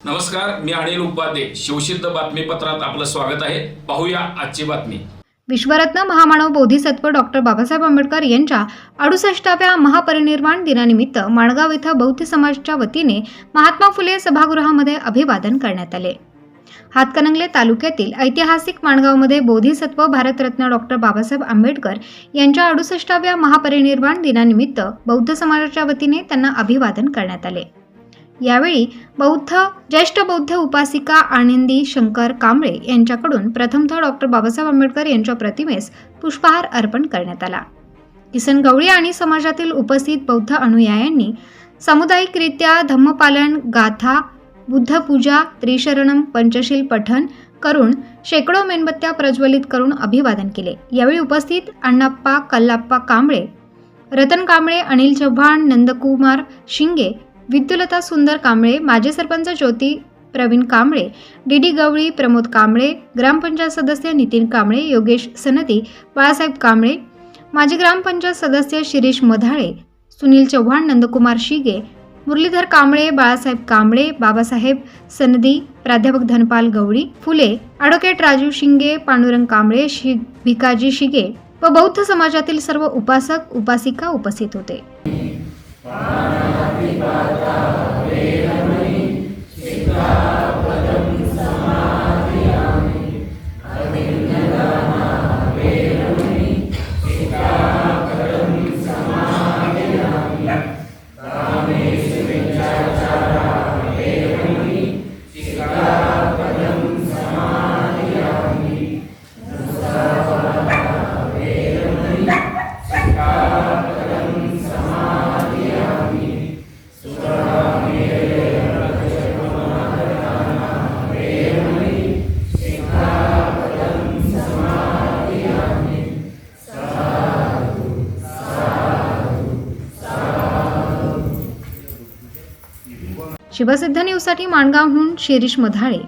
नमस्कार मी अनिल उपाध्ये. शिवसिद्ध बातमीपत्रात आपलं स्वागत आहे. पाहूया आजची बातमी. विश्वरत्न महामानव बोधिसत्व डॉक्टर बाबासाहेब आंबेडकर यांच्या अडुसष्टाव्या महापरिनिर्वाण दिनानिमित्त माणगाव इथं बौद्ध समाजाच्या वतीने महात्मा फुले सभागृहामध्ये अभिवादन करण्यात आले. हातकणंगले तालुक्यातील ऐतिहासिक माणगावमध्ये बोधिसत्व भारतरत्न डॉक्टर बाबासाहेब आंबेडकर यांच्या अडुसष्टाव्या महापरिनिर्वाण दिनानिमित्त बौद्ध समाजाच्या वतीने त्यांना अभिवादन करण्यात आले. यावेळी बौद्ध ज्येष्ठ बौद्ध उपासिका आनंदी शंकर कांबळे यांच्याकडून प्रथमतः डॉक्टर बाबासाहेब आंबेडकर यांच्या प्रतिमेस पुष्पहार अर्पण करण्यात आला. किसन गवळी आणि समाजातील उपस्थित बौद्ध अनुयायांनी सामुदायिकरित्या धम्मपालन गाथा बुद्धपूजा त्रिशरणम पंचशील पठण करून शेकडो मेणबत्त्या प्रज्वलित करून अभिवादन केले. यावेळी उपस्थित अण्णाप्पा कल्लाप्पा कांबळे रतन कांबळे अनिल चव्हाण नंदकुमार शिंगे विद्युलता सुंदर कांबळे माजी सरपंच ज्योती प्रवीण कांबळे डी डी गवळी प्रमोद कांबळे ग्रामपंचायत सदस्य नितीन कांबळे योगेश सनती बाळासाहेब कांबळे माजी ग्रामपंचायत सदस्य शिरीष मधाळे सुनील चव्हाण नंदकुमार शिगे मुरलीधर कांबळे बाळासाहेब कांबळे बाबासाहेब सनदी प्राध्यापक धनपाल गवळी फुले ॲडव्होकेट राजू शिंगे पांडुरंग कांबळे शि भिकाजी शिगे व बौद्ध समाजातील सर्व उपासक उपासिका उपस्थित होते. शिवसिद्ध न्यूजसाठी माणगावहून शिरीष मधाळे